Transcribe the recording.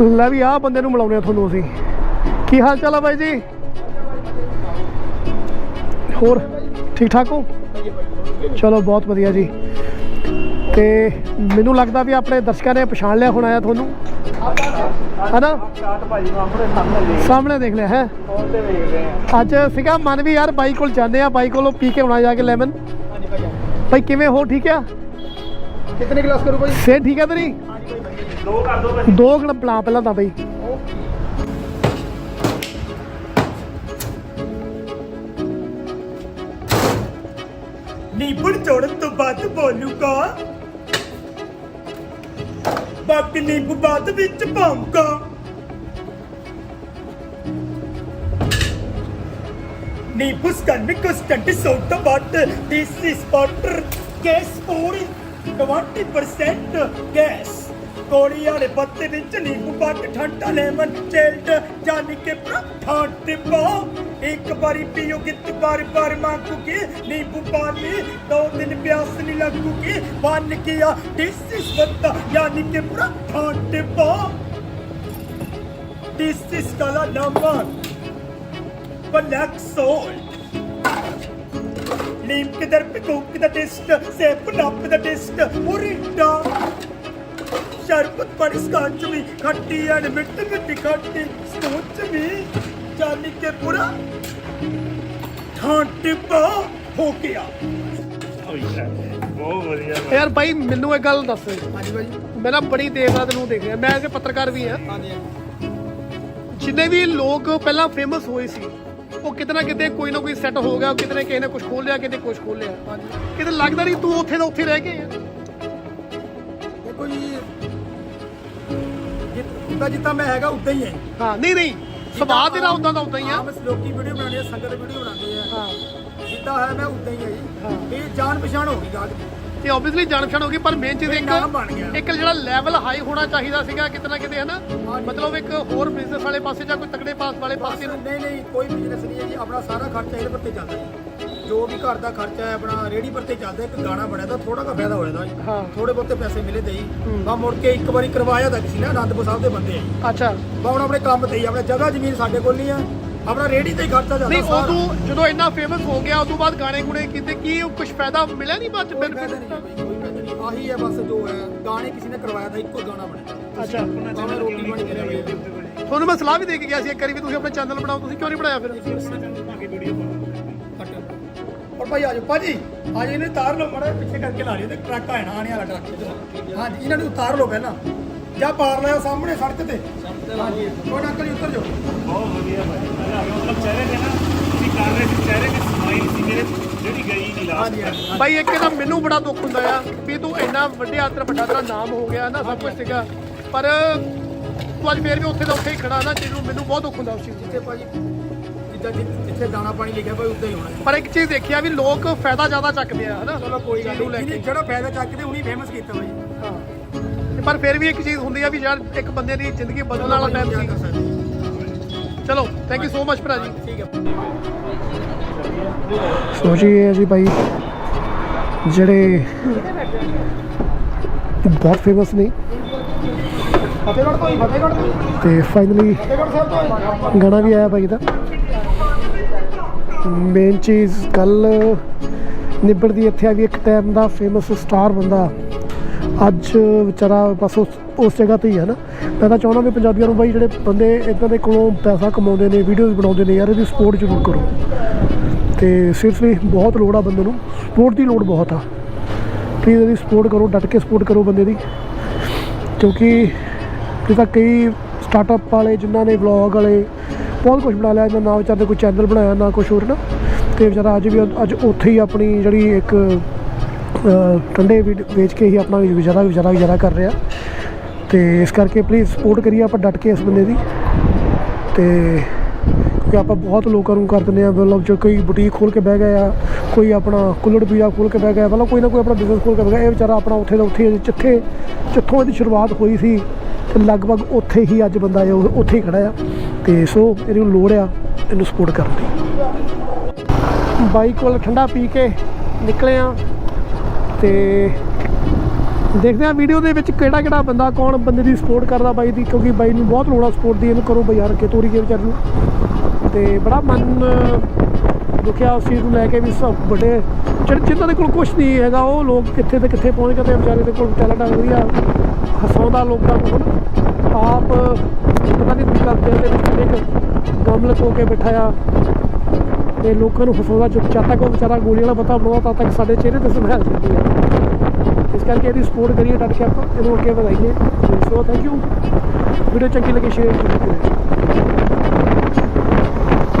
ਲੈ ਵੀ ਆਹ ਬੰਦੇ ਨੂੰ ਮਿਲਾਉਂਦੇ ਆ ਤੁਹਾਨੂੰ ਅਸੀਂ। ਕੀ ਹਾਲ ਚਾਲ ਆ ਬਾਈ ਜੀ? ਹੋਰ ਠੀਕ ਠਾਕ ਹੋ? ਚਲੋ ਬਹੁਤ ਵਧੀਆ ਜੀ। ਤੇ ਮੈਨੂੰ ਲੱਗਦਾ ਵੀ ਆਪਣੇ ਦਰਸ਼ਕਾਂ ਨੇ ਪਛਾਣ ਲਿਆ ਹੁਣ ਆਇਆ ਤੁਹਾਨੂੰ। ਹਨਾ? ਸਾਹਮਣੇ ਦੇਖ ਲਿਆ ਹੈ? ਆ ਅੱਜ ਸੀਗਾ ਮਨ ਵੀ ਯਾਰ ਬਾਈ ਕੋਲ ਜਾਂਦੇ ਆ ਬਾਈ ਕੋਲੋਂ ਪੀ ਕੇ ਆਉਣਾ ਜਾ ਕੇ ਲੈਮਨ। ਭਾਈ। ਕਿਵੇਂ ਹੋ? ਠੀਕ ਆ? ਕਿਤਨੇ ਗਲਾਸ ਕਰੂ ਭਾਈ? ਸੇ ਠੀਕ ਆ ਤੇਰੀ? ਦੋ ਕਰ ਦੋ ਭਾਈ ਦੋ ਗਣ ਬਣਾ ਪਹਿਲਾਂ ਤਾਂ ਬਾਈ। ਨੀਂਬੂ ਚੋੜਨ ਤੋਂ ਬਾਅਦ ਬੋਲੂਗਾ। ਬਾਕੀ ਨੀਂਬੂ ਬਾਅਦ ਵਿੱਚ ਪਾਉਂਗਾ। ਨੀਂਬੂ ਸਕੰਨ ਕਸਟੰਟ ਸੋਟ but this is water gas Puri 20% gas കോടിയാളെ പത്ത് വെച്ച് നീക്കും പാട്ട് ਠੰਡਾ ਲੈਮਨ ਚੇਲਟ ਜਾਨ ਕੇ ਪਰਾਠਾ ਟਿੱਪਾ ਇੱਕ ਵਾਰੀ ਪੀਓ ਕਿਤ ਬਾਰ ਬਾਰ ਮੰਗੂਗੇ। ਨੀਂਬੂ ਪਾਣੀ ਦੋ ਦਿਨ ਪਿਆਸ ਨਹੀਂ ਲੱਗੂਗੀ। ਬੰਨ ਕੀਆ ਦਿਸ ਇਸ ਬੱਤਾ ਯਾਨੀ ਕੇ ਪਰਾਠਾ ਟਿੱਪਾ ਦਿਸ ਇਸ ਕਾਲਾ ਨੰਬਰ ਬਲੈਕ ਸੋਲਟ ਨੀਮ ਕਿਦਰ ਪਿਕੂ ਕਿਦਰ ਟਿਸਟ ਸੇਪ ਨੱਪ ਦਾ ਟਿਸਟ ਮੁਰਿੰਡਾ। పరిష్కాంచమి కట్టి అని మెట్టు మెట్టి కట్టి స్తోంచమి జానికే పురా ਢਾਂਟਿਪਾ ਹੋ ਗਿਆ। ਯਾਰ ਭਾਈ ਮੈਨੂੰ ਇਹ ਗੱਲ ਦੱਸ। ਮੈਂ ਨਾ ਬੜੀ ਦੇਰ ਬਾਅਦ ਨੂੰ ਦੇਖ ਰਿਹਾ। ਮੈਂ ਇਹ ਪੱਤਰਕਾਰ ਵੀ ਹਾਂ ਜਿੰਨੇ ਵੀ ਲੋਕ ਪਹਿਲਾਂ ਫੇਮਸ ਹੋਏ ਸੀ ਉਹ ਕਿਤੇ ਨਾ ਕਿਤੇ ਕੋਈ ਨਾ ਕੋਈ ਸੈੱਟ ਹੋ ਗਿਆ ਕਿਤੇ ਨਾ ਕਿਸੇ ਨੇ ਕੁਝ ਖੋਲ ਲਿਆ ਕਿਤੇ ਕੁਝ ਖੋਲ ਲਿਆ ਕਿਤੇ ਲੱਗਦਾ ਨਹੀਂ ਤੂੰ ਉੱਥੇ ਦਾ ਉੱਥੇ ਰਹਿ ਗਏ ਦੇਖੋ ਜੀ ਜਿੱਦਾਂ ਜਿੱਦਾਂ ਮੈਂ ਹੈਗਾ ਉਦਾਂ ਹੀ ਹੈ। ਹਾਂ ਨਹੀਂ ਨਹੀਂ। ਸੁਭਾਅ ਤੇਰਾ ਉਦਾਂ ਦਾ ਉਦਾਂ ਹੀ ਆ। ਆਮ ਲੋਕੀ ਵੀਡੀਓ ਬਣਾਉਂਦੇ ਆ ਸੰਗਤ ਵੀਡੀਓ ਬਣਾਉਂਦੇ ਆ। ਹਾਂ। ਜਿੱਦਾਂ ਹੈ ਮੈਂ ਉਦਾਂ ਹੀ ਹੈ ਹਾਂ। ਜੀ ਇਹ ਜਾਣ ਪਛਾਣ ਹੋ ਗਈ ਗਾਹਕ ਦੀ ਤੇ ਆਬਵੀਅਸਲੀ ਜਾਣ ਪਛਾਣ ਹੋ ਗਈ ਪਰ ਮੇਨ ਚੀਜ਼ ਇੱਕ। ਇੱਕ ਜਿਹੜਾ ਲੈਵਲ ਹਾਈ ਹੋਣਾ ਚਾਹੀਦਾ ਸੀਗਾ ਕਿਤੇ ਨਾ ਕਿਤੇ ਹਨਾ? ਮਤਲਬ ਇੱਕ ਹੋਰ ਬਿਜ਼ਨਸ ਵਾਲੇ ਪਾਸੇ ਜਾਂ ਕੋਈ ਤਕੜੇ ਪਾਸ ਵਾਲੇ ਪਾਸੇ ਨੂੰ ਨਹੀਂ ਨਹੀਂ ਕੋਈ ਬਿਜ਼ਨਸ ਨਹੀਂ ਹੈ ਜੀ। ਆਪਣਾ ਸਾਰਾ ਖਰਚਾ ਇਹਦੇ ਪਰ ਤੇ ਚੱਲਦਾ। ਜੀ ਜੋ ਵੀ ਘਰ ਦਾ ਖਰਚਾ ਹੈ ਆਪਣਾ ਰੇੜੀ ਪਰ ਤੇ ਚੱਲਦਾ ਇੱਕ ਗਾਣਾ ਬਣਿਆ ਤਾਂ ਥੋੜਾ ਜਿਹਾ ਫਾਇਦਾ ਹੋ ਜਾਂਦਾ ਜੀ। ਹਾਂ। ਥੋੜੇ ਬਹੁਤੇ ਪੈਸੇ ਮਿਲੇ ਤੇ ਬਾ ਮੁੜ ਕੇ ਇੱਕ ਵਾਰੀ ਕਰਵਾਇਆ ਤਾਂ ਕਿਸੇ ਨੇ ਅਨੰਦਪੁਰ ਸਾਹਿਬ ਦੇ ਬੰਦੇ ਆ ਜੀ। ਅੱਛਾ। ਬਾ ਹੁਣ ਆਪਣੇ ਕੰਮ ਤੇ ਹੀ ਆਪਣੇ ਜਗ੍ਹਾ ਜ਼ਮੀਨ ਸਾਡੇ ਕੋਲ ਨਹੀਂ ਆ। ਆਪਣਾ ਰੇੜੀ ਤੇ ਹੀ ਖਰਚਾ ਜਾਂਦਾ ਨਹੀਂ ਸਾਰਾ। ਉਦੋਂ ਜਦੋਂ ਇੰਨਾ ਫੇਮਸ ਹੋ ਗਿਆ ਉਦੋਂ ਬਾਅਦ ਗਾਣੇ ਗੁਣੇ ਕੀਤੇ ਕੀ ਕੁਝ ਫਾਇਦਾ ਮਿਲਿਆ ਨਹੀਂ ਬਾਅਦ ਚ ਕੋਈ ਫਾਇਦਾ benefit? ਨਹੀਂ ਹੈ ਬਈ, ਕੋਈ ਫਾਇਦਾ ਨਹੀਂ। ਆਹੀ ਹੈ ਬਸ ਜੋ ਹੈ ਗਾਣੇ ਕਿਸੇ ਨੇ ਕਰਵਾਇਆ ਤਾਂ ਇੱਕੋ ਗਾਣਾ ਬਣਿਆ। ਅੱਛਾ। ਭਾਵੇਂ ਰੋਟੀ ਬਣ ਕੇ ਰਹੇ। ਤੁਹਾਨੂੰ ਮੈਂ ਸਲਾਹ ਵੀ ਦੇ ਕੇ ਗਿਆ ਸੀ ਇੱਕ ਵਾਰੀ ਵੀ ਤੁਸੀਂ ਆਪਣਾ ਚੈਨਲ ਬਣਾਓ ਤੁਸੀਂ ਕਿਉਂ ਨਹੀਂ ਬਣਾਇਆ ਫਿਰ? ਭਾਈ ਆਜੋ ਭਾਜੀ ਅੱਜ ਇਹਨੇ ਉਤਾਰ ਲਓ ਮੜਾ ਪਿੱਛੇ ਕਰਕੇ ਲਾ ਲਿਓ ਤੇ ਟਰੱਕ ਆਣਾ ਆਣੇ ਵਾਲਾ ਟਰੱਕ ਇੱਧਰ। ਹਾਂਜੀ ਇਹਨਾਂ ਨੂੰ ਉਤਾਰ ਲਓ ਪਹਿਲਾਂ। ਜਾਂ ਪਾਰ ਲਿਆ ਸਾਹਮਣੇ ਸੜਕ ਤੇ। ਹਾਂਜੀ ਉਹ ਅੰਕਲ ਜੀ ਉਤਰ ਜਾਓ। ਬਹੁਤ ਵਧੀਆ ਭਾਈ। ਮਤਲਬ ਚਿਹਰੇ ਤੇ ਨਾ। ਤੁਸੀਂ ਕਰ ਰਹੇ ਸੀ ਚਿਹਰੇ ਤੇ ਸਮਾਈਲ ਸੀ ਮੇਰੇ। ਜਿਹੜੀ ਗਈ ਨਹੀਂ ਲਾਸਟ ਹਾਂਜੀ ਹਾਂਜੀ ਬਾਈ ਇੱਕ ਤਾਂ ਮੈਨੂੰ ਬੜਾ ਦੁੱਖ ਹੁੰਦਾ ਆ ਵੀ ਤੂੰ ਇੰਨਾ ਵੱਡੇ ਆਤਰ ਵੱਡਾ ਤੇਰਾ ਨਾਮ ਹੋ ਗਿਆ ਨਾ ਸਭ ਕੁਝ ਸੀਗਾ। ਪਰ ਤੂੰ ਅੱਜ ਫੇਰ ਵੀ ਉੱਥੇ ਦਾ ਉੱਥੇ ਹੀ ਖੜਾ ਨਾ ਜਿਹਨੂੰ ਮੈਨੂੰ ਬਹੁਤ ਦੁੱਖ ਹੁੰਦਾ ਉਸ ਚੀਜ਼ ਜਿੱਥੇ ਭਾਜੀ ਜਿੱਦਾਂ ਜਿ- ਜਿੱਥੇ ਦਾਣਾ ਪਾਣੀ ਲਿਖਿਆ ਭਾਈ ਉੱਦਾਂ ਹੀ ਹੋਣਾ ਹੈ। ਪਰ ਇੱਕ ਚੀਜ਼ ਦੇਖਿਆ ਵੀ ਲੋਕ ਫਾਇਦਾ ਜ਼ਿਆਦਾ ਚੱਕਦੇ ਆ ਹਨਾ ਚਲੋ ਕੋਈ ਗੱਲ ਜਿਹਨੂੰ ਲੈ ਨਹੀਂ ਕੇ। ਜਿਹੜਾ ਫਾਇਦਾ ਚੱਕਦੇ ਉਹਨੀ ਫੇਮਸ ਕੀਤਾ ਭਾਈ ਹਾਂ ਤੇ ਪਰ ਫਿਰ ਵੀ ਇੱਕ ਚੀਜ਼ ਹੁੰਦੀ ਆ ਵੀ ਯਾਰ ਇੱਕ ਬੰਦੇ ਦੀ ਜ਼ਿੰਦਗੀ ਬਦਲਣ ਵਾਲਾ ਟਾਈਮ ਸੀ ਚਲੋ ਥੈਂਕ ਯੂ ਸੋ ਮਚ ਭਰਾ ਜੀ ਠੀਕ ਹੈ ਸੋਚੀਏ ਜੀ ਭਾਈ ਜਿਹੜੇ ਬਹੁਤ ਫੇਮਸ ਨੇ ਫਤਿਹਗੜ੍ਹ ਤੋਂ ਹੀ ਫਤਿਹਗੜ੍ਹ ਤੋਂ ਹੀ। ਤੇ ਫਾਈਨਲੀ ਹੀ। ਗਾਣਾ ਵੀ ਆਇਆ ਭਾਈ ਦਾ ਮੇਨ ਚੀਜ਼ ਕੱਲ ਨਿਬੜਦੀ ਇੱਥੇ ਆ ਵੀ ਇੱਕ ਟਾਈਮ ਦਾ ਫੇਮਸ ਸਟਾਰ ਬੰਦਾ ਅੱਜ ਵਿਚਾਰਾ ਬਸ ਉਸ ਉਸ ਜਗ੍ਹਾ ਤੇ ਹੀ ਹੈ ਨਾ। ਮੈਂ ਤਾਂ ਚਾਹੁੰਦਾ ਵੀ ਪੰਜਾਬੀਆਂ ਨੂੰ ਬਾਈ ਜਿਹੜੇ ਬੰਦੇ ਇਦਾਂ ਦੇ ਕੋਲੋਂ ਪੈਸਾ ਕਮਾਉਂਦੇ ਨੇ ਵੀਡੀਓਜ਼ ਬਣਾਉਂਦੇ ਨੇ, ਯਾਰ ਇਹਦੀ ਸਪੋਰਟ ਜ਼ਰੂਰ ਕਰੋ। ਤੇ ਸੀਰੀਅਸਲੀ ਬਹੁਤ ਲੋੜ ਆ ਬੰਦੇ ਨੂੰ। ਸਪੋਰਟ ਦੀ ਲੋੜ ਬਹੁਤ ਆ। ਪਲੀਜ਼ ਇਹਦੀ ਸਪੋਰਟ ਕਰੋ, ਡਟ ਕੇ ਸਪੋਰਟ ਕਰੋ ਬੰਦੇ ਦੀ। ਕਿਉਂਕਿ ਜਿੱਦਾਂ ਕਈ ਸਟਾਰਟਅਪ ਵਾਲੇ ਜਿਨ੍ਹਾਂ ਨੇ ਵਲੌਗ ਵਾਲੇ ਬਹੁਤ ਕੁਝ ਬਣਾ ਲਿਆ ਇਹਨਾਂ ਨਾ ਵਿਚਾਰ ਵਿਚਾਰੇ ਕੋਈ ਚੈਨਲ ਬਣਾਇਆ ਨਾ ਕੁਝ ਹੋਰ ਨਾ। ਤੇ ਵਿਚਾਰਾ ਅੱਜ ਵੀ ਅੱਜ ਉੱਥੇ ਹੀ ਆਪਣੀ ਜਿਹੜੀ ਇੱਕ ਅਹ, ਠੰਡੇ ਵੀ ਵੇਚ ਕੇ ਹੀ ਆਪਣਾ ਗੁਜ਼ਾਰਾ ਗੁਜ਼ਾਰਾ ਗੁਜ਼ਾਰਾ ਕਰ ਰਿਹਾ। ਤੇ ਇਸ ਕਰਕੇ ਪਲੀਜ਼ ਸਪੋਰਟ ਕਰੀਏ ਆਪਾਂ ਡਟ ਕੇ ਇਸ ਬੰਦੇ ਦੀ। ਤੇ ਕਿਉਂਕਿ ਆਪਾਂ ਬਹੁਤ ਲੋਕਾਂ ਨੂੰ ਕਰ ਦਿੰਦੇ ਆ ਮਤਲਬ ਜੋ ਕੋਈ ਬੁਟੀਕ ਖੋਲ ਕੇ ਬਹਿ ਗਿਆ ਆ ਕੋਈ ਆਪਣਾ ਕੁੱਲੜ ਪੀਆ ਖੋਲ ਕੇ ਬਹਿ ਗਿਆ ਮਤਲਬ ਕੋਈ ਨਾ ਕੋਈ ਆਪਣਾ ਬਿਜ਼ਨਸ ਖੋਲ ਕੇ ਬਹਿ ਗਿਆ ਇਹ ਵਿਚਾਰਾ ਆਪਣਾ ਉੱਥੇ ਦਾ ਉੱਥੇ ਜਿੱਥੇ ਜਿੱਥੋਂ ਇਹਦੀ ਸ਼ੁਰੂਆਤ ਹੋਈ ਸੀ ਤੇ ਲਗਭਗ ਉੱਥੇ ਹੀ ਅੱਜ ਬੰਦਾ ਉੱਥੇ ਹੀ ਖੜਾ ਆ। ਤੇ ਸੋ ਇਹਨੂੰ ਲੋੜ ਆ, ਇਹਨੂੰ ਸਪੋਰਟ ਕਰਨ ਦੀ। ਬਾਈਕ ਕੋਲ ਠੰਡਾ ਪੀ ਕੇ ਨਿਕਲੇ ਆ ਤੇ ਦੇਖਦੇ ਆ ਵੀਡੀਓ ਦੇ ਵਿੱਚ ਕਿਹੜਾ ਕਿਹੜਾ ਬੰਦਾ ਕੌਣ ਬੰਦੇ ਦੀ ਸਪੋਰਟ ਕਰਦਾ ਬਾਈ ਦੀ, ਕਿਉਂਕਿ ਬਾਈ ਨੂੰ ਬਹੁਤ ਲੋੜ ਆ ਸਪੋਰਟ ਦੀ, ਇਹਨੂੰ ਕਰੋ ਬਈ ਯਾਰ ਕੇ ਤੋਰੀ ਕੇ ਵਿਚਾਰ ਨੂੰ ਤੇ ਬੜਾ ਮਨ ਦੁਖਿਆ ਉਸ ਚੀਜ਼ ਨੂੰ ਲੈ ਕੇ ਵੀ ਸਭ ਵੱਡੇ, ਜਿਹੜੇ ਜਿਨ੍ਹਾਂ ਦੇ ਕੋਲ ਕੁਝ ਨਹੀਂ ਹੈਗਾ, ਉਹ ਲੋਕ ਕਿੱਥੇ ਤੇ ਕਿੱਥੇ ਪਹੁੰਚ ਗਏ ਵਿਚਾਰੇ ਦੇ ਕੋਲ ਟੈਲੈਂਟ ਆ, ਵਧੀਆ ਹਸਾਉਂਦਾ ਲੋਕਾਂ ਨੂੰ ਆਪ, ਪਤਾ ਨਹੀਂ ਕੀ ਕਰਦੇ ਆ ਤੇ ਕਿੰਨੇ ਕੁ ਗਮ ਲਕੋ ਕੇ ਬਿਠਾਇਆ ਤੇ ਲੋਕਾਂ ਨੂੰ ਹਸਾਉਂਦਾ ਜਦ ਤੱਕ ਉਹ ਵਿਚਾਰਾ ਗੋਲੀ ਵਾਲਾ ਪਤਾ ਬਣਾਉਂਦਾ ਤਦ ਤੱਕ ਸਾਡੇ ਚਿਹਰੇ ਤੇ ਸਮੈਲ ਜਾਂਦੀ ਹੈ। ਇਸ ਕਰਕੇ ਇਹਦੀ ਸਪੋਰਟ ਕਰੀਏ ਡਟ ਕੇ ਆਪਾਂ ਇਹਨੂੰ ਅੱਗੇ ਵਧਾਈਏ। ਸੋ ਥੈਂਕ ਯੂ ਵੀਡੀਓ ਚੰਗੀ ਲੱਗੀ ਸ਼ੇਅਰ ਜ਼ਰੂਰ ਕਰਿਓ।